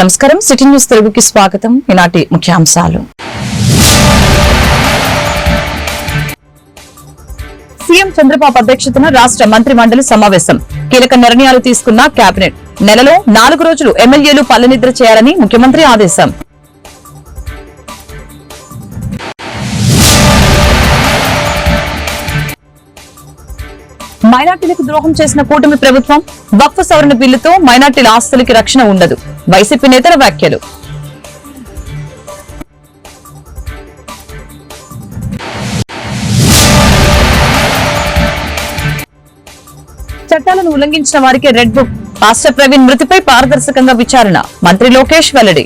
నమస్కారం. City news తెలుగుకి స్వాగతం. ఈనాటి ముఖ్యాంశాలు. సీఎం చంద్రబాబు అధ్యక్షతన రాష్ట్ర మంత్రి మండలి సమావేశం. కీలక నిర్ణయాలు తీసుకున్న కేబినెట్ నెలలో నాలుగు రోజులు ఎమ్మెల్యేలు పల్లెనిద్ర చేయాలని ముఖ్యమంత్రి ఆదేశం. మైనార్టీలకు ద్రోహం చేసిన కూటమి ప్రభుత్వం వక్ఫ్ సవరణ బిల్లుతో మైనార్టీల ఆస్తులకి రక్షణ ఉండదు. వైసీపీ నేతల వ్యాఖ్యలు. చట్టాలను ఉల్లంఘించిన వారికి రెడ్ బుక్. రాష్ట్ర ప్రవీణ్ మృతిపై పారదర్శకంగా విచారణ. మంత్రి లోకేష్ వెల్లడి.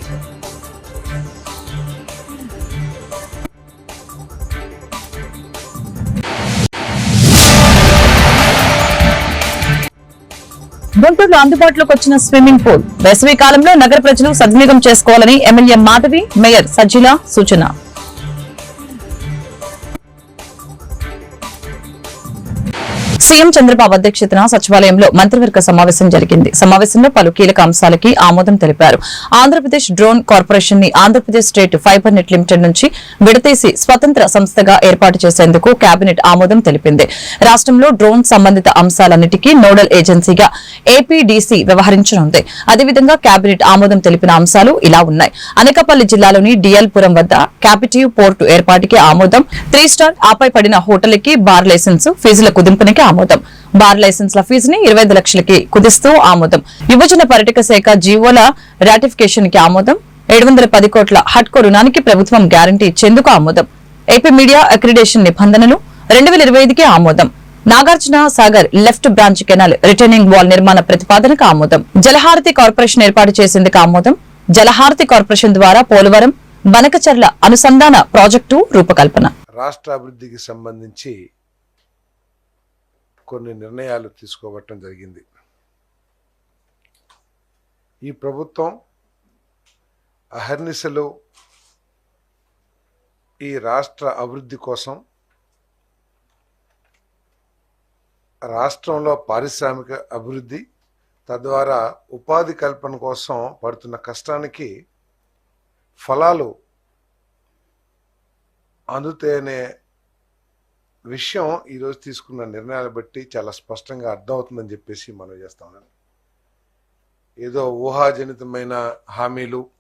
గుంటూరులో అందుబాటులోకి వచ్చిన స్విమ్మింగ్ పూల్. వేసవి కాలంలో నగర ప్రజలు సద్వినియోగం చేసుకోవాలని ఎమ్మెల్యే మాధవి మేయర్ సజ్జిల సూచన. సీఎం చంద్రబాబు అధ్యక్షతన సచివాలయంలో మంత్రివర్గ సమావేశం జరిగింది. సమావేశంలో పలు కీలక అంశాలకి ఆమోదం తెలిపారు. Andhra Pradesh drone కార్పొరేషన్ని Andhra Pradesh state fibre net limited నుంచి విడతీసి స్వతంత్ర సంస్థగా ఏర్పాటు చేసేందుకు కేబినెట్ ఆమోదం తెలిపింది. రాష్ట్రంలో డ్రోన్ సంబంధిత అంశాలన్నిటికీ నోడల్ ఏజెన్సీగా ఏపీడీసీ వ్యవహరించనుంది. అదేవిధంగా కేబినెట్ ఆమోదం తెలిపిన అంశాలు ఇలా ఉన్నాయి. అనకాపల్లి జిల్లాలోని డిఎల్ పురం వద్ద క్యాపిటివ్ పోర్టు ఏర్పాటుకి ఆమోదం. త్రీ స్టార్ ఆపై పడిన హోటల్కి బార్ లైసెన్స్ ఫీజుల కుదింపునికి ఆమోదం. బార్ లైసెన్స్ల ఫీజుని ఇరవై ఐదు లక్షలకి కుదిస్తూ ఆమోదం. యువజన పర్యాటక శాఖ జీవోల రాటిఫికేషన్కి ఆమోదం. ఏడు వందల పది కోట్ల హట్కో రుణానికి ప్రభుత్వం గ్యారంటీ ఇచ్చేందుకు ఆమోదం. ఏపీ మీడియా అక్రిడేషన్ నిబంధనలు రెండు వేల ఇరవై ఐదుకి ఆమోదం. Nagarjuna Sagar left branch canal returning wall నిర్మాణ ప్రతిపాదనకు ఆమోదం. జలహారతి కార్పొరేషన్ ఏర్పాటు చేసేందుకు ఆమోదం. జలహారతి కార్పొరేషన్ ద్వారా పోలవరం బనకచర్ల అనుసంధాన ప్రాజెక్టు రూపకల్పన. రాష్ట్ర అభివృద్ధికి సంబంధించి కొన్ని నిర్ణయాలు తీసుకోవటం జరిగింది. ఈ ప్రభుత్వం అహర్నిశలు ఈ రాష్ట్ర అభివృద్ధి కోసం రాష్ట్రంలో పారిశ్రామిక అభివృద్ధి తద్వారా ఉపాధి కల్పన కోసం పడుతున్న కష్టానికి ఫలాలు అందుతేనే విషయం ఈరోజు తీసుకున్న నిర్ణయాలు బట్టి చాలా స్పష్టంగా అర్థమవుతుందని చెప్పేసి మనం చేస్తామని ఏదో ఊహాజనితమైన హామీలు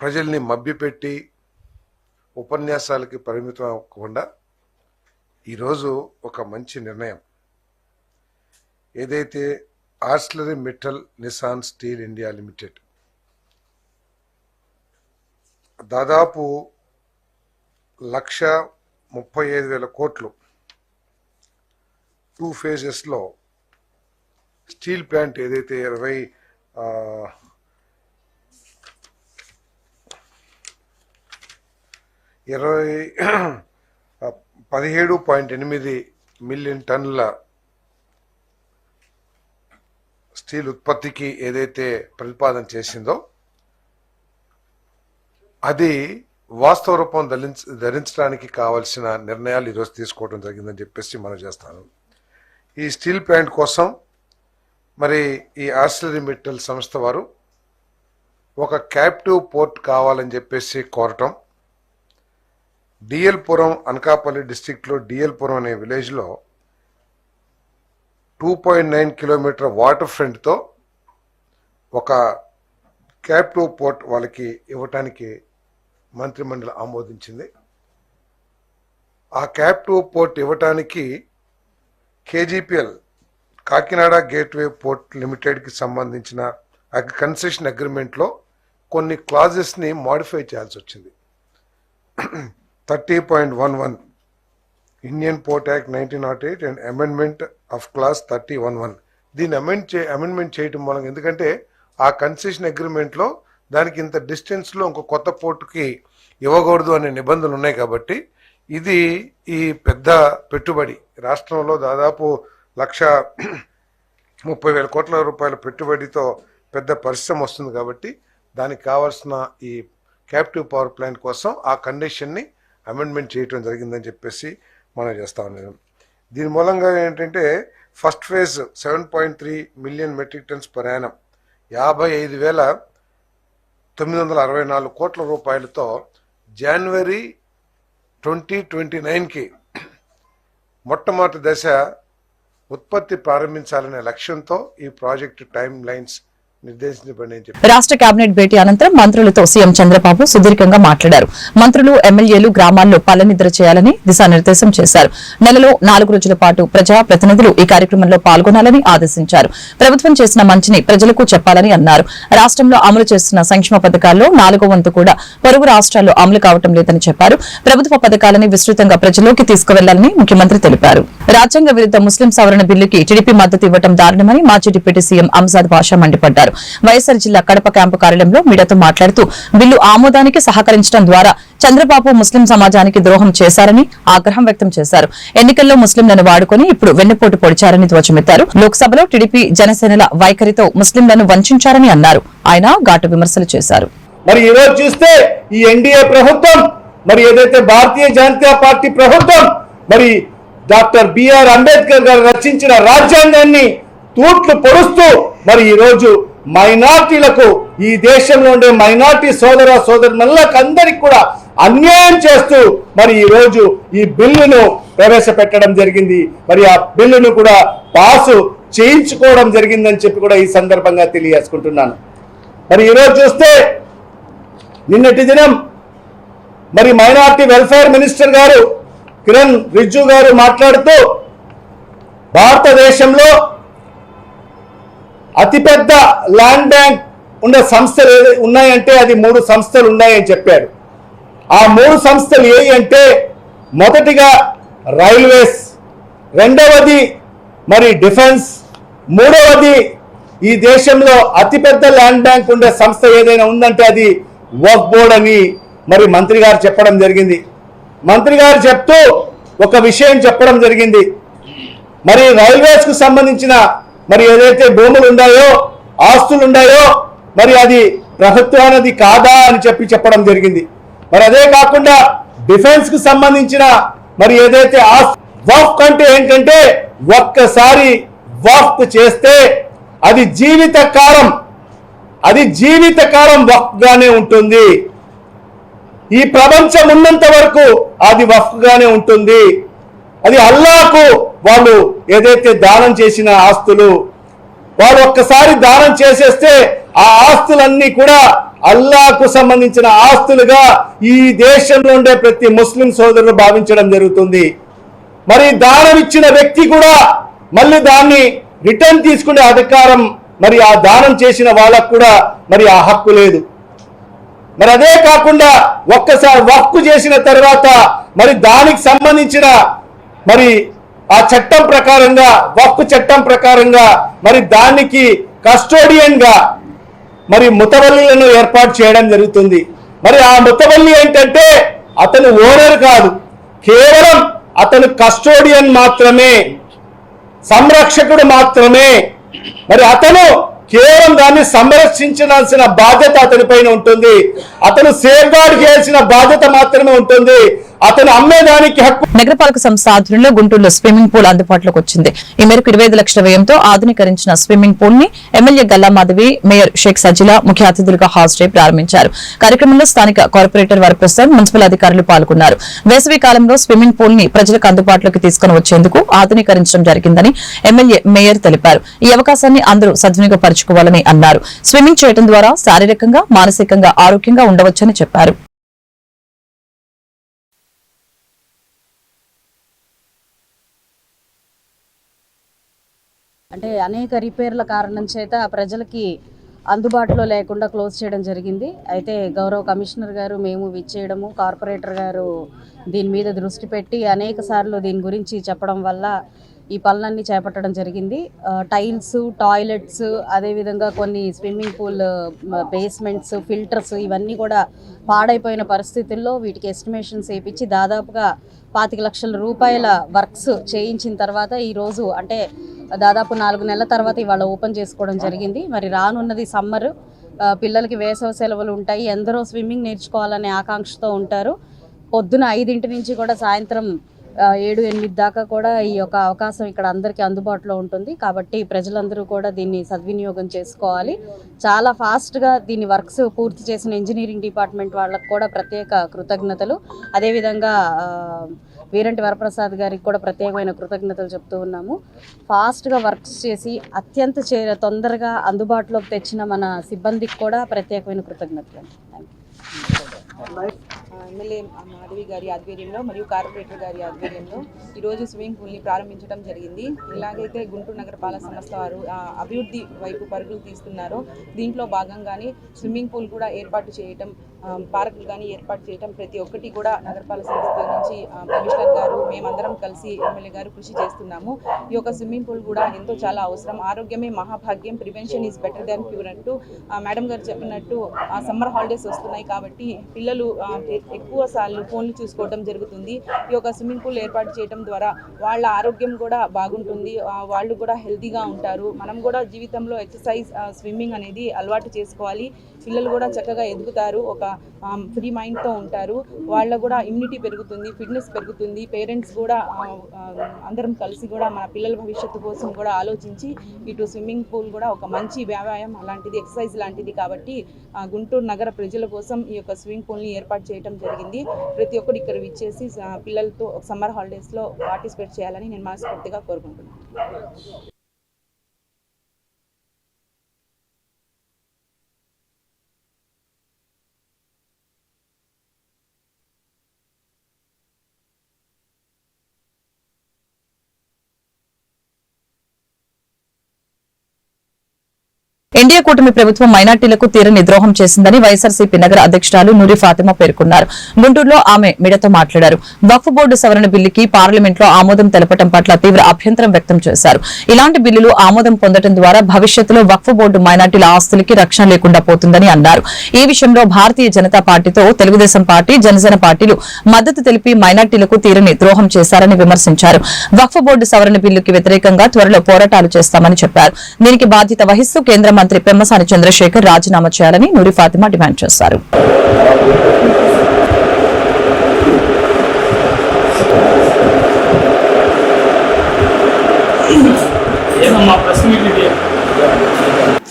ప్రజల్ని మభ్యపెట్టి ఉపన్యాసాలకి పరిమితం అవ్వకుండా ఈరోజు ఒక మంచి నిర్ణయం. ఏదైతే Arcelor Mittal Nippon Steel India Limited దాదాపు లక్ష ముప్పై ఐదు వేల కోట్లు టూ ఫేజెస్లో స్టీల్ ప్లాంట్ ఏదైతే ఇరవై ఇరవై పదిహేడు పాయింట్ ఎనిమిది మిలియన్ టన్నుల స్టీల్ ఉత్పత్తికి ఏదైతే ప్రతిపాదన చేసిందో అది వాస్తవ రూపం ధరించ ధరించడానికి కావలసిన నిర్ణయాలు ఈరోజు తీసుకోవడం జరిగిందని చెప్పేసి మనం చేస్తాను. ఈ స్టీల్ ప్లాంట్ కోసం మరి ఈ ఆస్ట్రేలియన్ మెటల్ సంస్థ వారు ఒక క్యాప్టివ్ పోర్ట్ కావాలని చెప్పేసి కోరటం. డిఎల్ పురం అనకాపల్లి డిస్టిక్లో డిఎల్ పురం అనే విలేజ్లో two point nine kilometre water ఫ్రంట్తో ఒక క్యాప్టివ్ పోర్ట్ వాళ్ళకి ఇవ్వటానికి మంత్రిమండలి ఆమోదించింది. ఆ క్యాప్ టూ పోర్ట్ ఇవ్వటానికి కేజీపీఎల్ కాకినాడ గేట్వే పోర్ట్ లిమిటెడ్కి సంబంధించిన కన్సెషన్ అగ్రిమెంట్లో కొన్ని క్లాజెస్ని మాడిఫై చేయాల్సి వచ్చింది thirty point one one Indian Port Act nineteen nought eight and amendment of clause thirty one one. దీన్ని అమెండ్ చే అమెండ్మెంట్ చేయటం మూలంగా ఎందుకంటే ఆ కన్సెషన్ అగ్రిమెంట్లో దానికి ఇంత డిస్టెన్స్లో ఇంకో కొత్త పోర్టుకి ఇవ్వకూడదు అనే నిబంధనలు ఉన్నాయి కాబట్టి ఇది ఈ పెద్ద పెట్టుబడి. రాష్ట్రంలో దాదాపు లక్ష ముప్పై వేల కోట్ల రూపాయల పెట్టుబడితో పెద్ద పరిశ్రమ వస్తుంది కాబట్టి దానికి కావాల్సిన ఈ క్యాప్టివ్ పవర్ ప్లాంట్ కోసం ఆ కండిషన్ని అమెండ్మెంట్ చేయటం జరిగిందని చెప్పేసి మనం చేస్తా ఉన్నాం. దీని మూలంగా ఏంటంటే first phase seven point three million metric tons per annum యాభై ఐదు వేల తొమ్మిది వందల అరవై నాలుగు కోట్ల రూపాయలతో జనవరి ట్వంటీ ట్వంటీ నైన్కి మొట్టమొదటి దశ ఉత్పత్తి ప్రారంభించాలనే లక్ష్యంతో ఈ ప్రాజెక్టు టైం లైన్స్ రాష్ట్ర కేబినెట్ భేటీ అనంతరం మంత్రులతో సీఎం చంద్రబాబు సుదీర్ఘంగా మాట్లాడారు. మంత్రులు ఎమ్మెల్యేలు గ్రామాల్లో పల్లనిద్ర చేయాలని దిశానిర్దేశం చేశారు. నెలలో నాలుగు రోజుల పాటు ప్రజా ప్రతినిధులు ఈ కార్యక్రమంలో పాల్గొనాలని ఆదేశించారు. ప్రభుత్వం చేసిన మంచిని ప్రజలకు చెప్పాలని అన్నారు. రాష్ట్రంలో అమలు చేస్తున్న సంక్షేమ పథకాల్లో నాలుగో వంతు కూడా పొరుగు రాష్ట్రాల్లో అమలు కావటం లేదని చెప్పారు. ప్రభుత్వ పథకాలని విస్తృతంగా ప్రజల్లోకి తీసుకువెళ్ళాలని ముఖ్యమంత్రి తెలిపారు. రాజ్యాంగ విరుద్ధ ముస్లిం సవరణ బిల్లుకి టీడీపీ మద్దతు ఇవ్వడం దారుణమని మాజీ డిప్యూటీ సీఎం అంజాద్ బాషా మండిపడ్డారు. వైఎస్సార్ జిల్లా కడప క్యాంపు కార్యాలయంలో మీడియాతో మాట్లాడుతూ బిల్లు ఆమోదానికి సహకరించడం ద్వారా చంద్రబాబు ముస్లిం సమాజానికి ద్రోహం చేశారని ఆగ్రహం వ్యక్తం చేశారు. ఎన్నికల్లో ముస్లింలను వాడుకొని ఇప్పుడు వెన్నుపోటు పొడిచారని ధ్వజమెత్తారు. లోక్సభలో టీడీపీ జనసేనల వైఖరితో ముస్లింలను వంచారని అన్నారు. ఆయన ఘాటు విమర్శలు చేశారు. మరి రోజు చూస్తే ఈ ఎన్డీఏ ప్రభుత్వం మరి ఏదైతే భారతీయ జనతా పార్టీ ప్రభుత్వం మరి డాక్టర్ బిఆర్ అంబేద్కర్ గారు రచించిన రాజ్యాంగాన్ని తూట్లు పొడుస్తూ మరి రోజు మైనార్టీలకు ఈ దేశంలో ఉండే మైనార్టీ సోదర సోదరులకు అందరికి కూడా అన్యాయం చేస్తూ మరి ఈరోజు ఈ బిల్లును ప్రవేశపెట్టడం జరిగింది. మరి ఆ బిల్లును కూడా పాసు చేయించుకోవడం జరిగిందని చెప్పి కూడా ఈ సందర్భంగా తెలియజేసుకుంటున్నాను. మరి ఈరోజు చూస్తే నిన్నటి దినం మరి మైనార్టీ వెల్ఫేర్ మినిస్టర్ గారు కిరణ్ రిజ్జు గారు మాట్లాడుతూ భారతదేశంలో అతిపెద్ద ల్యాండ్ బ్యాంక్ ఉన్న సంస్థలు ఏది- ఉన్నాయంటే అది మూడు సంస్థలు ఉన్నాయని చెప్పారు ఆ మూడు సంస్థలు ఏవి అంటే మొదటిగా రైల్వేస్ రెండవది మరి డిఫెన్స్ మూడవది ఈ దేశంలో అతిపెద్ద ల్యాండ్ బ్యాంక్ ఉండే సంస్థ ఏదైనా ఉందంటే అది వర్క్ బోర్డ్ అని మరి మంత్రి గారు చెప్పడం జరిగింది. మంత్రి గారు చెప్తూ ఒక విషయం చెప్పడం జరిగింది. మరి రైల్వేస్కు సంబంధించిన మరి ఏదైతే భూములు ఉన్నాయో ఆస్తులు ఉన్నాయో మరి అది ప్రభుత్వానది కాదా అని చెప్పి చెప్పడం జరిగింది. మరి అదే కాకుండా డిఫెన్స్కు సంబంధించిన మరి ఏదైతే వఫ్ అంటే ఏంటంటే ఒక్కసారి వఫ్ చేస్తే అది జీవిత కాలం అది జీవిత కాలం గానే ఉంటుంది. ఈ ప్రపంచం ఉన్నంత వరకు అది వఫ్గానే ఉంటుంది. అది అల్లాకు వాళ్ళు ఏదైతే దానం చేసిన ఆస్తులు వాళ్ళు ఒక్కసారి దానం చేసేస్తే ఆ ఆస్తులన్నీ కూడా అల్లాకు సంబంధించిన ఆస్తులుగా ఈ దేశంలో ఉండే ప్రతి ముస్లిం సోదరులు భావించడం జరుగుతుంది. మరి దానం ఇచ్చిన వ్యక్తి కూడా మళ్ళీ దాన్ని రిటర్న్ తీసుకునే అధికారం మరి ఆ దానం చేసిన వాళ్ళకు కూడా మరి ఆ హక్కు లేదు. మరి అదే కాకుండా ఒక్కసారి వర్క్ చేసిన తర్వాత మరి దానికి సంబంధించిన మరి ఆ చట్టం ప్రకారంగా వక్కు చట్టం ప్రకారంగా మరి దానికి కస్టోడియన్గా మరి ముతవల్లిలను ఏర్పాటు చేయడం జరుగుతుంది. మరి ఆ ముతవల్లి ఏంటంటే అతను ఓనర్ కాదు. కేవలం అతను కస్టోడియన్ మాత్రమే సంరక్షకుడు మాత్రమే. మరి అతను కేవలం దాన్ని సంరక్షించాల్సిన బాధ్యత అతనిపైన ఉంటుంది. అతను సేఫ్ గార్డ్ చేయాల్సిన బాధ్యత మాత్రమే ఉంటుంది. అతను అమ్మేదానికి హక్కు నగరపాలక సంస్థ ఆధ్వర్యంలో గుంటూరులో స్విమ్మింగ్ పూల్ అందుబాటులోకి వచ్చింది. ఈ మేరకు ఇరవై ఐదు లక్షల వ్యయంతో ఆధునీకరించిన స్విమ్మింగ్ పూల్ని ఎమ్మెల్యే గల్లా మాధవి మేయర్ షేక్ సజిలా ముఖ్య అతిథులుగా హాజరై ప్రారంభించారు. కార్యక్రమంలో స్థానిక కార్పొరేటర్ వరప్రసాద్ మున్సిపల్ అధికారులు పాల్గొన్నారు. వేసవి కాలంలో స్విమ్మింగ్ పూల్ని ప్రజలకు అందుబాటులోకి తీసుకుని వచ్చేందుకు ఆధునీకరించడం జరిగిందని ఎమ్మెల్యే మేయర్ తెలిపారు. ఈ అవకాశాన్ని అందరూ సద్వినియోగపరచుకోవాలని అన్నారు. స్విమ్మింగ్ చేయడం ద్వారా శారీరకంగా మానసికంగా ఆరోగ్యంగా ఉండవచ్చని చెప్పారు. అంటే అనేక రిపేర్ల కారణం చేత ప్రజలకి అందుబాటులో లేకుండా క్లోజ్ చేయడం జరిగింది. అయితే గౌరవ కమిషనర్ గారు మేము విచ్చేయడము కార్పొరేటర్ గారు దీని మీద దృష్టి పెట్టి అనేక సార్లు దీని గురించి చెప్పడం వల్ల ఈ పనులన్నీ చేపట్టడం జరిగింది. టైల్స్ టాయిలెట్స్ అదేవిధంగా కొన్ని స్విమ్మింగ్ పూల్ బేస్మెంట్స్ ఫిల్టర్స్ ఇవన్నీ కూడా పాడైపోయిన పరిస్థితుల్లో వీటికి ఎస్టిమేషన్స్ వేయించి దాదాపుగా పాతిక లక్షల రూపాయల వర్క్స్ చేయించిన తర్వాత ఈరోజు అంటే దాదాపు నాలుగు నెలల తర్వాత ఇవాళ ఓపెన్ చేసుకోవడం జరిగింది. మరి రానున్నది సమ్మర్ పిల్లలకి వేసవి సెలవులు ఉంటాయి. ఎందరో స్విమ్మింగ్ నేర్చుకోవాలనే ఆకాంక్షతో ఉంటారు. పొద్దున ఐదింటి నుంచి కూడా సాయంత్రం ఏడు ఎనిమిది దాకా కూడా ఈ యొక్క అవకాశం ఇక్కడ అందరికీ అందుబాటులో ఉంటుంది. కాబట్టి ప్రజలందరూ కూడా దీన్ని సద్వినియోగం చేసుకోవాలి. చాలా ఫాస్ట్గా దీన్ని వర్క్స్ పూర్తి చేసిన ఇంజనీరింగ్ డిపార్ట్మెంట్ వాళ్ళకు కూడా ప్రత్యేక కృతజ్ఞతలు. అదేవిధంగా వీరంటి వరప్రసాద్ గారికి కూడా ప్రత్యేకమైన కృతజ్ఞతలు చెప్తూ ఉన్నాము. ఫాస్ట్గా వర్క్స్ చేసి అత్యంత చే తొందరగా అందుబాటులోకి తెచ్చిన మన సిబ్బందికి కూడా ప్రత్యేకమైన కృతజ్ఞతలు. థ్యాంక్ యూ ఎమ్మెల్యే మాధవి గారి ఆధ్వర్యంలో మరియు కార్పొరేటర్ గారి ఆధ్వర్యంలో ఈరోజు స్విమ్మింగ్ పూల్ని ప్రారంభించడం జరిగింది. ఇలాగైతే గుంటూరు నగరపాలక సంస్థ వారు అభివృద్ధి వైపు పరుగులు తీస్తున్నారో దీంట్లో భాగంగానే స్విమ్మింగ్ పూల్ కూడా ఏర్పాటు చేయటం పార్కులు కానీ ఏర్పాటు చేయటం ప్రతి ఒక్కటి కూడా నగరపాలక సంస్థ నుంచి కమిషనర్ గారు మేమందరం కలిసి ఎమ్మెల్యే గారు కృషి చేస్తున్నాము. ఈ యొక్క స్విమ్మింగ్ పూల్ కూడా ఎంతో చాలా అవసరం. ఆరోగ్యమే మహాభాగ్యం. Prevention is better than cure అంటూ మేడం గారు చెప్పినట్టు సమ్మర్ హాలిడేస్ వస్తున్నాయి కాబట్టి పిల్లలు ఎక్కువ సార్లు ఫోన్లు చూసుకోవడం జరుగుతుంది. ఈ యొక్క స్విమ్మింగ్ పూల్ ఏర్పాటు చేయడం ద్వారా వాళ్ళ ఆరోగ్యం కూడా బాగుంటుంది. వాళ్ళు కూడా హెల్తీగా ఉంటారు. మనం కూడా జీవితంలో ఎక్సర్సైజ్ స్విమ్మింగ్ అనేది అలవాటు చేసుకోవాలి. పిల్లలు కూడా చక్కగా ఎదుగుతారు. ఒక ఫ్రీ మైండ్తో ఉంటారు. వాళ్ళ కూడా ఇమ్యూనిటీ పెరుగుతుంది ఫిట్నెస్ పెరుగుతుంది. పేరెంట్స్ కూడా అందరం కలిసి కూడా మన పిల్లల భవిష్యత్తు కోసం కూడా ఆలోచించి ఇటు స్విమ్మింగ్ పూల్ కూడా ఒక మంచి వ్యాయామం అలాంటిది ఎక్సర్సైజ్ లాంటిది కాబట్టి గుంటూరు నగర ప్రజల కోసం ఈ యొక్క స్విమ్మింగ్ పూల్ని ఏర్పాటు చేయడం జరిగింది. ప్రతి ఒక్కరు ఇక్కడ విచ్చేసి పిల్లలతో సమ్మర్ హాలిడేస్లో పార్టిసిపేట్ చేయాలని నేను మనస్ఫూర్తిగా కోరుకుంటున్నాను. ఎన్డీఏ కూటమి ప్రభుత్వం మైనార్టీలకు తీరని ద్రోహం చేసిందని వైఎస్ఆర్సీపీ నగర అధ్యక్షురాలు నూరి ఫాతిమా పేర్కొన్నారు. గుంటూరులో ఆమె మీడియాతో మాట్లాడారు. వక్ఫ్ బోర్డు సవరణ బిల్లుకి పార్లమెంట్లో ఆమోదం తెలపడం పట్ల తీవ్ర అభ్యంతరం వ్యక్తం చేశారు. ఇలాంటి బిల్లులు ఆమోదం పొందడం ద్వారా భవిష్యత్తులో వక్ఫ్ బోర్డు మైనార్టీల ఆస్తులకి రక్షణ లేకుండా పోతుందని అన్నారు. ఈ విషయంలో భారతీయ జనతా పార్టీతో తెలుగుదేశం పార్టీ జనసేన పార్టీలు మద్దతు తెలిపి మైనార్టీలకు తీరని ద్రోహం చేశారని విమర్శించారు. వక్ఫ్ బోర్డు సవరణ బిల్లుకి వ్యతిరేకంగా త్వరలో పోరాటాలు చేస్తామని చెప్పారు. దీనికి బాధ్యత వహిస్తూ కేంద్ర మంత్రి పెమ్మసాని చంద్రశేఖర్ రాజీనామా చేయాలని నూరి ఫాతిమా డిమాండ్ చేశారు?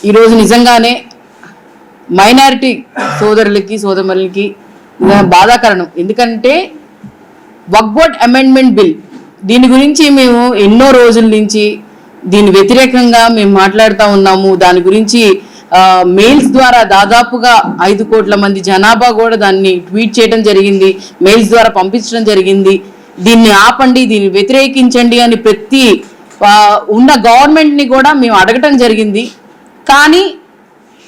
ఈరోజు నిజంగానే మైనారిటీ సోదరులకి సోదరులకి బాధాకరణం ఎందుకంటే వక్బోర్డ్ అమెండ్మెంట్ బిల్ దీని గురించి మేము ఎన్నో రోజుల నుంచి దీని వ్యతిరేకంగా మేము మాట్లాడుతూ ఉన్నాము. దాని గురించి మెయిల్స్ ద్వారా దాదాపుగా ఐదు కోట్ల మంది జనాభా కూడా దాన్ని ట్వీట్ చేయడం జరిగింది. మెయిల్స్ ద్వారా పంపించడం జరిగింది. దీన్ని ఆపండి దీన్ని వ్యతిరేకించండి అని ప్రతి ఉన్న గవర్నమెంట్ని కూడా మేము అడగటం జరిగింది. కానీ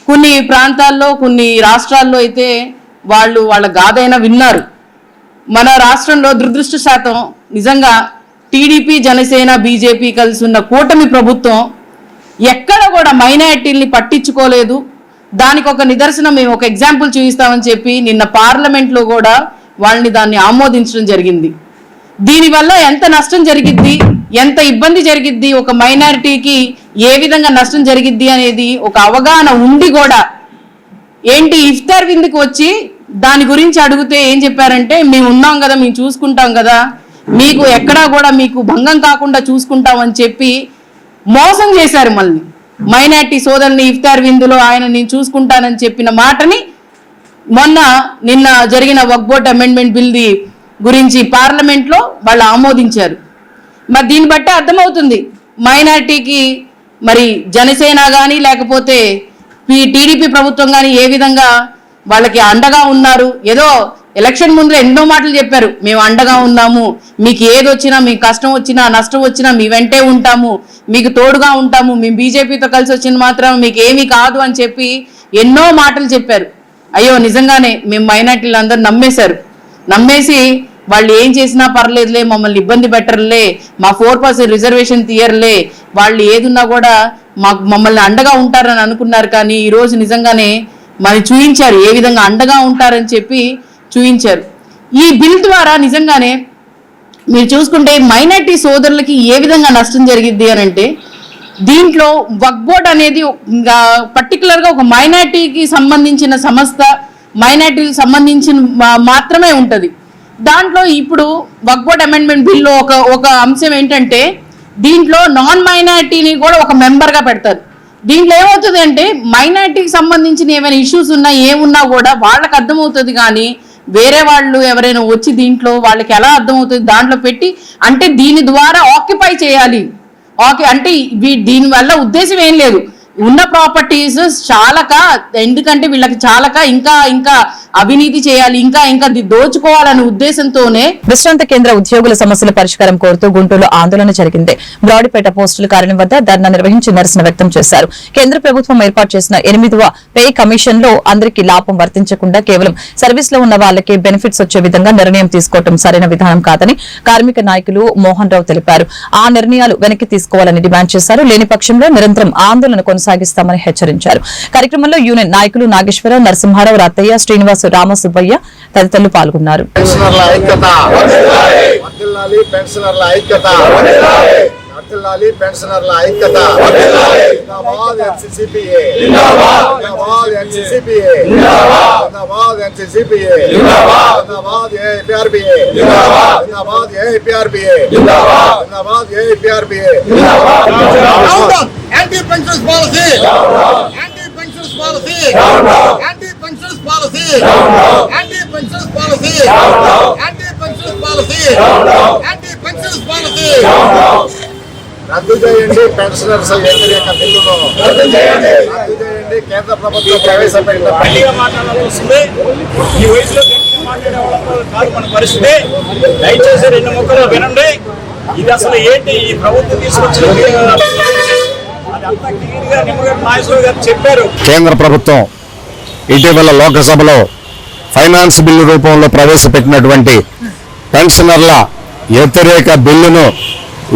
కొన్ని ప్రాంతాల్లో కొన్ని రాష్ట్రాల్లో అయితే వాళ్ళు వాళ్ళ గాథైనా విన్నారు. మన రాష్ట్రంలో దురదృష్ట శాతం నిజంగా టీడీపీ జనసేన బీజేపీ కలిసి ఉన్న కూటమి ప్రభుత్వం ఎక్కడ కూడా మైనారిటీల్ని పట్టించుకోలేదు. దానికి ఒక నిదర్శనం మేము ఒక ఎగ్జాంపుల్ చూపిస్తామని చెప్పి నిన్న పార్లమెంట్లో కూడా వాళ్ళని దాన్ని ఆమోదించడం జరిగింది. దీనివల్ల ఎంత నష్టం జరిగిద్ది ఎంత ఇబ్బంది జరిగిద్ది ఒక మైనారిటీకి ఏ విధంగా నష్టం జరిగిద్ది అనేది ఒక అవగాహన ఉండి కూడా ఏంటి ఇఫ్తార్ విందుకు వచ్చి దాని గురించి అడిగితే ఏం చెప్పారంటే మేము ఉన్నాం కదా మేము చూసుకుంటాం కదా మీకు ఎక్కడా కూడా మీకు భంగం కాకుండా చూసుకుంటామని చెప్పి మోసం చేశారు మళ్ళీ. మైనార్టీ సోదరుని ఇఫ్తార్ విందులో ఆయన నేను చూసుకుంటానని చెప్పిన మాటని మొన్న నిన్న జరిగిన వక్బోట్ అమెండ్మెంట్ బిల్ది గురించి పార్లమెంట్లో వాళ్ళు ఆమోదించారు. మరి దీన్ని బట్టి అర్థమవుతుంది. మైనార్టీకి మరి జనసేన కానీ లేకపోతే ఈ టీడీపీ ప్రభుత్వం కానీ ఏ విధంగా వాళ్ళకి అండగా ఉన్నారు. ఏదో ఎలక్షన్ ముందు ఎన్నో మాటలు చెప్పారు. మేము అండగా ఉన్నాము. మీకు ఏది వచ్చినా మీకు కష్టం వచ్చినా నష్టం వచ్చినా మీ వెంటే ఉంటాము. మీకు తోడుగా ఉంటాము. మేము బీజేపీతో కలిసి వచ్చిన మాత్రం మీకు ఏమీ కాదు అని చెప్పి ఎన్నో మాటలు చెప్పారు. అయ్యో నిజంగానే మేము మైనార్టీలు అందరూ నమ్మేశారు. నమ్మేసి వాళ్ళు ఏం చేసినా పర్లేదులే మమ్మల్ని ఇబ్బంది పెట్టరులే మా ఫోర్ పర్సెంట్ రిజర్వేషన్ తీయర్లే వాళ్ళు ఏదున్నా కూడా మాకు మమ్మల్ని అండగా ఉంటారని అనుకున్నారు కానీ ఈరోజు నిజంగానే మరి చూయించారు ఏ విధంగా అండగా ఉంటారని చెప్పి చూయించారు. ఈ బిల్ ద్వారా నిజంగానే మీరు చూసుకుంటే మైనార్టీ సోదరులకి ఏ విధంగా నష్టం జరిగిద్ది అని అంటే దీంట్లో వక్ బోర్డ్ అనేది పర్టికులర్గా ఒక మైనార్టీకి సంబంధించిన సంస్థ మైనార్టీకి సంబంధించిన మాత్రమే ఉంటుంది. దాంట్లో ఇప్పుడు వక్బోర్డ్ అమెండ్మెంట్ బిల్లో ఒక ఒక అంశం ఏంటంటే దీంట్లో నాన్ మైనారిటీని కూడా ఒక మెంబర్గా పెడతారు. దీంట్లో ఏమవుతుంది అంటే మైనారిటీకి సంబంధించిన ఏమైనా ఇష్యూస్ ఉన్నా ఏమున్నా కూడా వాళ్ళకి అర్థమవుతుంది కానీ వేరే వాళ్ళు ఎవరైనా వచ్చి దీంట్లో వాళ్ళకి ఎలా అర్థమవుతుంది దాంట్లో పెట్టి అంటే దీని ద్వారా ఆక్యుపై చేయాలి. ఓకే అంటే దీని వల్ల ఉద్దేశం ఏం లేదు. ఉన్న ప్రాపర్టీస్ చాలక ఎందుకంటే వీళ్ళకి చాలక ఇంకా ఇంకా అవినీతి చేయాలి ఇంకా ఇంకా దోచుకోవాలనే ఉద్దేశంతోనే విశ్రాంత కేంద్ర ఉద్యోగుల సమస్యల పరిష్కారం కోరుతూ గుంటూరులో ఆందోళన జరిగింది. బ్రాడిపేట పోస్టుల కార్యాలయం వద్ద ధర్నా నిర్వహించి నిరసన వ్యక్తం చేశారు. కేంద్ర ప్రభుత్వం ఏర్పాటు చేసిన ఎనిమిదవ పే కమిషన్లో అందరికీ లాభం వర్తించకుండా కేవలం సర్వీస్లో ఉన్న వాళ్ళకి బెనిఫిట్స్ వచ్చే విధంగా నిర్ణయం తీసుకోవడం సరైన విధానం కాదని కార్మిక నాయకులు మోహన్ రావు తెలిపారు. ఆ నిర్ణయాలు వెనక్కి తీసుకోవాలని డిమాండ్ చేశారు. లేని పక్షంలో నిరంతరం ఆందోళన కొనసాగిస్తామని హెచ్చరించారు. కార్యక్రమంలో యూనియన్ నాయకులు నాగేశ్వరరావు నరసింహారావు రాత్తయ్య శ్రీనివాస్ రామసుబ్బయ్య తదితరులు పాల్గొన్నారు. పెన్షనర్ల ఐక్యత. వర్ధిల్లాలి పెన్షనర్ల ఐక్యత. వర్ధిల్లాలి పెన్షనర్ల ఐక్యత. జిందాబాద్ ఎన్సీసీపీఏ. జిందాబాద్ ఎన్సీసీపీఏ. జిందాబాద్ ఎన్సీసీపీఏ. జిందాబాద్ ఏపీఆర్బీఏ జిందాబాద్ ఏపీఆర్బీఏ జిందాబాద్ APRBA anti pensions policy anti pensions policy anti policy anti pensions policy anti pensions policy anti pensions policy రద్దు చేయండి పెన్షనర్స్ వ్యతిరేక బిల్లును. రద్దు చేయండి. రద్దు చేయండి కేంద్ర ప్రభుత్వం ప్రవేశపెట్టిన ఈ వయసులో మాట్లాడే వాళ్ళతో కాదు మన పరిస్థితి. దయచేసి రెండు ముక్కలు వినండి. ఇది అసలు ఏంటి? ఈ ప్రభుత్వం తీసుకొచ్చిన అదంతా క్లియర్గా నిమ్మగడ్డ నాగేశ్వర గారు చెప్పారు. కేంద్ర ప్రభుత్వం ఇటీవల లోకసభలో ఫైనాన్స్ బిల్లు రూపంలో ప్రవేశపెట్టినటువంటి పెన్షనర్ల వ్యతిరేక బిల్లును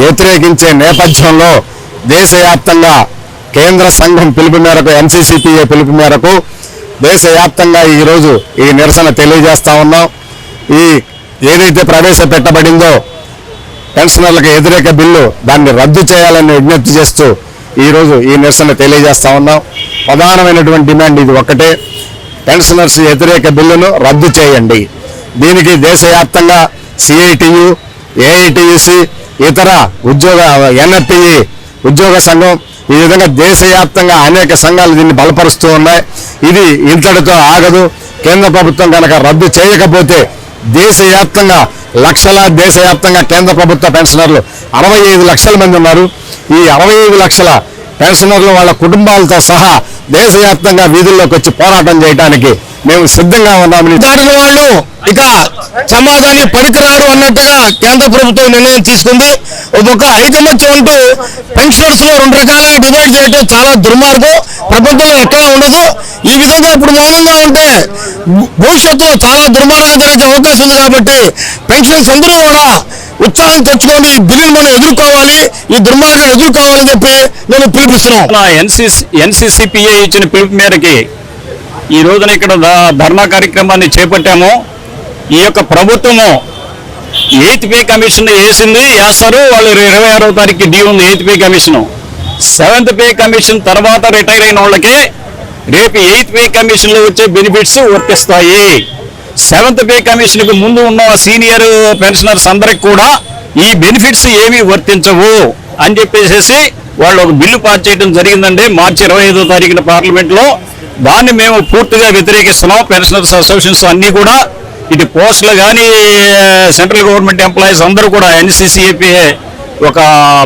వ్యతిరేకించే నేపథ్యంలో దేశవ్యాప్తంగా కేంద్ర సంఘం పిలుపు మేరకు ఎన్సీసీపీఏ పిలుపు మేరకు దేశవ్యాప్తంగా ఈరోజు ఈ నిరసన తెలియజేస్తా ఉన్నాం. ఈ ఏదైతే ప్రవేశపెట్టబడిందో పెన్షనర్లకు వ్యతిరేక బిల్లు దాన్ని రద్దు చేయాలని విజ్ఞప్తి చేస్తూ ఈరోజు ఈ నిరసన తెలియజేస్తా ఉన్నాం. ప్రధానమైనటువంటి డిమాండ్ ఇది ఒక్కటే. పెన్షనర్స్ వ్యతిరేక బిల్లును రద్దు చేయండి. దీనికి దేశవ్యాప్తంగా సిఐటియు ఏఐటియుసి ఇతర ఉద్యోగ ఎన్ఎఫ్టిఈ ఉద్యోగ సంఘం ఈ విధంగా దేశవ్యాప్తంగా అనేక సంఘాలు దీన్ని బలపరుస్తూ ఉన్నాయి. ఇది ఇంతటితో ఆగదు. కేంద్ర ప్రభుత్వం కనుక రద్దు చేయకపోతే దేశవ్యాప్తంగా లక్షల దేశవ్యాప్తంగా కేంద్ర ప్రభుత్వ పెన్షనర్లు అరవై ఐదు లక్షల మంది ఉన్నారు. ఈ అరవై ఐదు లక్షల పెన్షనర్లు వాళ్ళ కుటుంబాలతో సహా దేశవ్యాప్తంగా వీధుల్లోకి వచ్చి పోరాటం చేయడానికి మేము సిద్ధంగా ఉన్నామని దాడిన వాళ్ళు ఇక సమాజాన్ని పనికిరారు అన్నట్టుగా కేంద్ర ప్రభుత్వం నిర్ణయం తీసుకుంది. ఒక ఐదు ఐకమత్యం అంటూ పెన్షనర్స్లో రెండు రకాలుగా డివైడ్ చేయడం చాలా దుర్మార్గం. ప్రపంచంలో ఎక్కడా ఉండదు. ఈ విధంగా ఇప్పుడు మౌనంగా ఉంటే భవిష్యత్తు భవిష్యత్తులో చాలా దుర్మార్గం జరిగే అవకాశం ఉంది కాబట్టి పెన్షన్స్ అందరూ కూడా ఉత్సాహం తెచ్చుకొని ఈ మనం ఎదుర్కోవాలి ఈ దుర్మార్గాన్ని ఎదుర్కోవాలని చెప్పి నేను పిలిపిస్తున్నాం ఎన్సీసీ ఎన్సీసీపీఏ ఇచ్చిన పిలుపు మేరకి ఈ రోజున ఇక్కడ ధర్నా కార్యక్రమాన్ని చేపట్టాము. ఈ యొక్క ప్రభుత్వము ఎయిత్ పే కమిషన్ వేసింది వేస్తారు వాళ్ళు ఇరవై ఆరో తారీఖు డ్యూ ఉంది eighth pay commission. Seventh pay commission తర్వాత రిటైర్ అయిన వాళ్ళకి రేపు ఎయిత్ పే కమిషన్లో వచ్చే బెనిఫిట్స్ వర్తిస్తాయి. సెవెంత్ పే కమిషన్కు ముందు ఉన్న సీనియర్ పెన్షనర్స్ అందరికి కూడా ఈ బెనిఫిట్స్ ఏమీ వర్తించవు అని చెప్పేసి వాళ్ళు ఒక బిల్లు పాస్ చేయడం జరిగిందండి. మార్చి ఇరవై ఐదో తారీఖున పార్లమెంట్లో. దాన్ని మేము పూర్తిగా వ్యతిరేకిస్తున్నాం. పెన్షనర్స్ అసోసియేషన్స్ అన్నీ కూడా. ఇటు పోస్టులు కానీ సెంట్రల్ గవర్నమెంట్ ఎంప్లాయీస్ అందరూ కూడా ఎన్సీసీఏపీఏ ఒక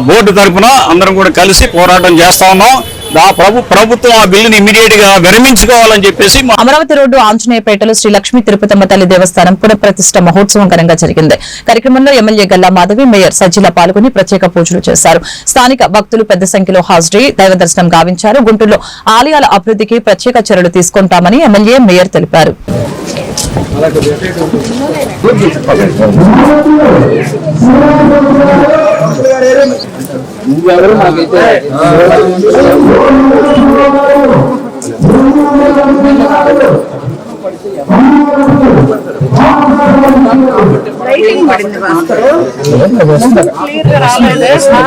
బోర్డు తరపున అందరం కూడా కలిసి పోరాటం చేస్తా ఉన్నాం. ప్రభు ప్రభుత్వం ఆ ఇమీడియట్గా విరమించుకోవాలని చెప్పేసి అమరావతి రోడ్డు ఆంజనేయపేటలో శ్రీ లక్ష్మీ తిరుపతమ్మ తల్లి దేవస్థానం పునఃప్రతిష్ట మహోత్సవం ఘనంగా జరిగింది. కార్యక్రమంలో ఎమ్మెల్యే గల్లా మాధవి మేయర్ సజ్జిల పాల్గొని ప్రత్యేక పూజలు చేశారు. స్థానిక భక్తులు పెద్ద సంఖ్యలో హాజరై దైవ దర్శనం గావించారు. గుంటూరులో ఆలయాల అభివృద్ధికి ప్రత్యేక చర్యలు తీసుకుంటామని ఎమ్మెల్యే మేయర్ తెలిపారు. నువ్వెవరు నాకైతే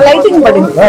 లైటింగ్ పడింది కదా.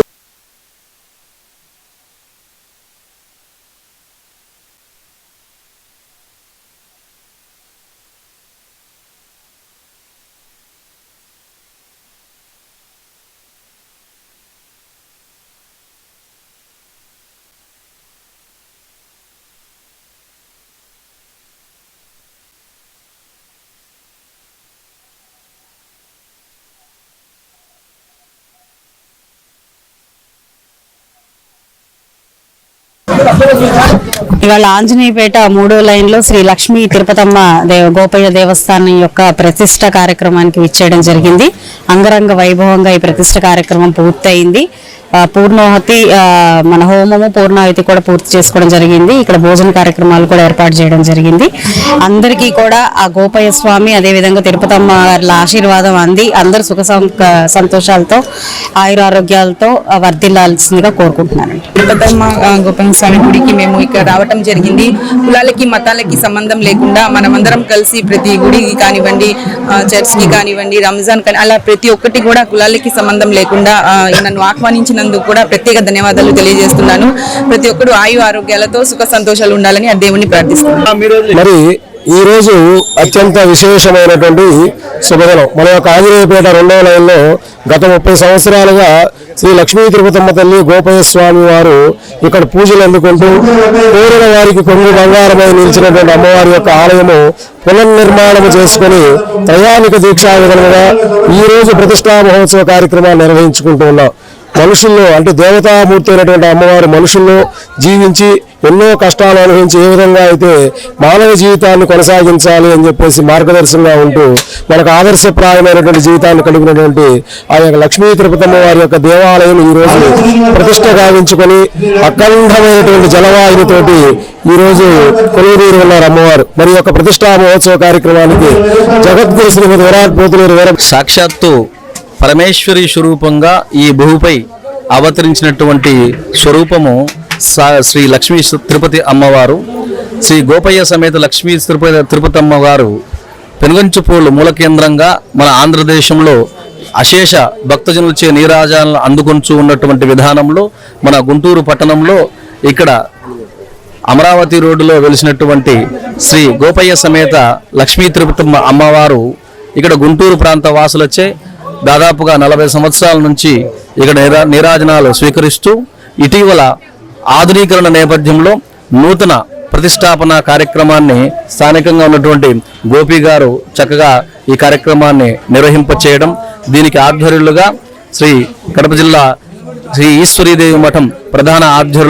सुझाव ఇవాళ ఆంజనేయపేట మూడో లైన్లో శ్రీ లక్ష్మీ తిరుపతమ్మ దేవ గోపయ్య దేవస్థానం యొక్క ప్రతిష్ట కార్యక్రమానికి విచ్చేయడం జరిగింది. అంగరంగ వైభవంగా ఈ ప్రతిష్ట కార్యక్రమం పూర్తయింది. పూర్ణాహుతి మన హోమము పూర్ణాహుతి కూడా పూర్తి చేసుకోవడం జరిగింది. ఇక్కడ భోజన కార్యక్రమాలు కూడా ఏర్పాటు చేయడం జరిగింది. అందరికీ కూడా ఆ గోపయ్య స్వామి అదే విధంగా తిరుపతమ్మ గారి ఆశీర్వాదం అంది. అందరు సుఖ సంతోషాలతో ఆయురారోగ్యాలతో వర్ధిల్లాల్సిందిగా కోరుకుంటున్నాను తిరుపతమ్మ గోపయ్య స్వామి గుడికి మేము ఇక్కడ రావటం జరిగింది. కులాలకి మతాలకి సంబంధం లేకుండా మనమందరం కలిసి ప్రతి గుడికి కానివ్వండి చర్చ్కి కానివ్వండి రంజాన్ కానీ అలా ప్రతి ఒక్కటి కూడా కులాలకి సంబంధం లేకుండా నన్ను ఆహ్వానించినందుకు కూడా ప్రత్యేక ధన్యవాదాలు తెలియజేస్తున్నాను. ప్రతి ఒక్కరు ఆయు ఆరోగ్యాలతో సుఖ సంతోషాలు ఉండాలని ఆ దేవుని ప్రార్థిస్తున్నాను. మరి ఈ రోజు అత్యంత విశేషమైనటువంటి శుభదినం. మన యొక్క ఆంజనేయపేట రెండవ లైన్లో గత ముప్పై సంవత్సరాలుగా శ్రీ లక్ష్మీ తిరుపతమ్మ తల్లి గోపయ్య స్వామి వారు ఇక్కడ పూజలు అందుకుంటూ కోరిన వారికి కొంగు బంగారమై నిలిచినటువంటి అమ్మవారి యొక్క ఆలయము పునర్నిర్మాణము చేసుకుని త్రయానిక దీక్షా విధంగా ఈ రోజు ప్రతిష్టా మహోత్సవ కార్యక్రమాన్ని నిర్వహించుకుంటూ ఉన్నాం. మనుషుల్లో అంటే దేవతామూర్తి అయినటువంటి అమ్మవారు మనుషుల్లో జీవించి ఎన్నో కష్టాలు అనుభవించి ఏ విధంగా అయితే మానవ జీవితాన్ని కొనసాగించాలి అని చెప్పేసి మార్గదర్శనంగా ఉంటూ మనకు ఆదర్శప్రాయమైనటువంటి జీవితాన్ని కలిగినటువంటి ఆ యొక్క లక్ష్మీ తిరుపతమ్మ వారి యొక్క దేవాలయం ఈ రోజు ప్రతిష్ట గావించుకొని అఖండమైనటువంటి జలవాయుతోటి ఈ రోజు కొలువుదీరు ఉన్నారు అమ్మవారు. మరి యొక్క ప్రతిష్టా మహోత్సవ కార్యక్రమానికి జగద్గురు శ్రీమతి విరాట్ పోతులేరు సాక్షాత్తు పరమేశ్వరి స్వరూపంగా ఈ భూపై అవతరించినటువంటి స్వరూపము సా- శ్రీ లక్ష్మీ తిరుపతి అమ్మవారు శ్రీ గోపయ్య సమేత లక్ష్మీ తిరుపతి తిరుపతి అమ్మవారు పెనుగంచుపోలు మూల కేంద్రంగా మన ఆంధ్రదేశంలో అశేష భక్తజనులచే నీరాజాలను అందుకొంచు ఉన్నటువంటి విధానంలో మన గుంటూరు పట్టణంలో ఇక్కడ అమరావతి రోడ్డులో వెలిసినటువంటి శ్రీ గోపయ్య సమేత లక్ష్మీ తిరుపతమ్మ అమ్మవారు ఇక్కడ గుంటూరు ప్రాంత వాసులచే దాదాపుగా నలభై సంవత్సరాల నుంచి ఇక్కడ నిరా నీరాజనాలు స్వీకరిస్తూ ఇటీవల ఆధునీకరణ నేపథ్యంలో నూతన ప్రతిష్టాపన కార్యక్రమాన్ని స్థానికంగా ఉన్నటువంటి గోపి గారు చక్కగా ఈ కార్యక్రమాన్ని నిర్వహింపచేయడం. దీనికి ఆధ్వర్యులుగా శ్రీ కడప జిల్లా శ్రీ ఈశ్వరీదేవి మఠం ప్రధాన ఆధ్వర్యులైన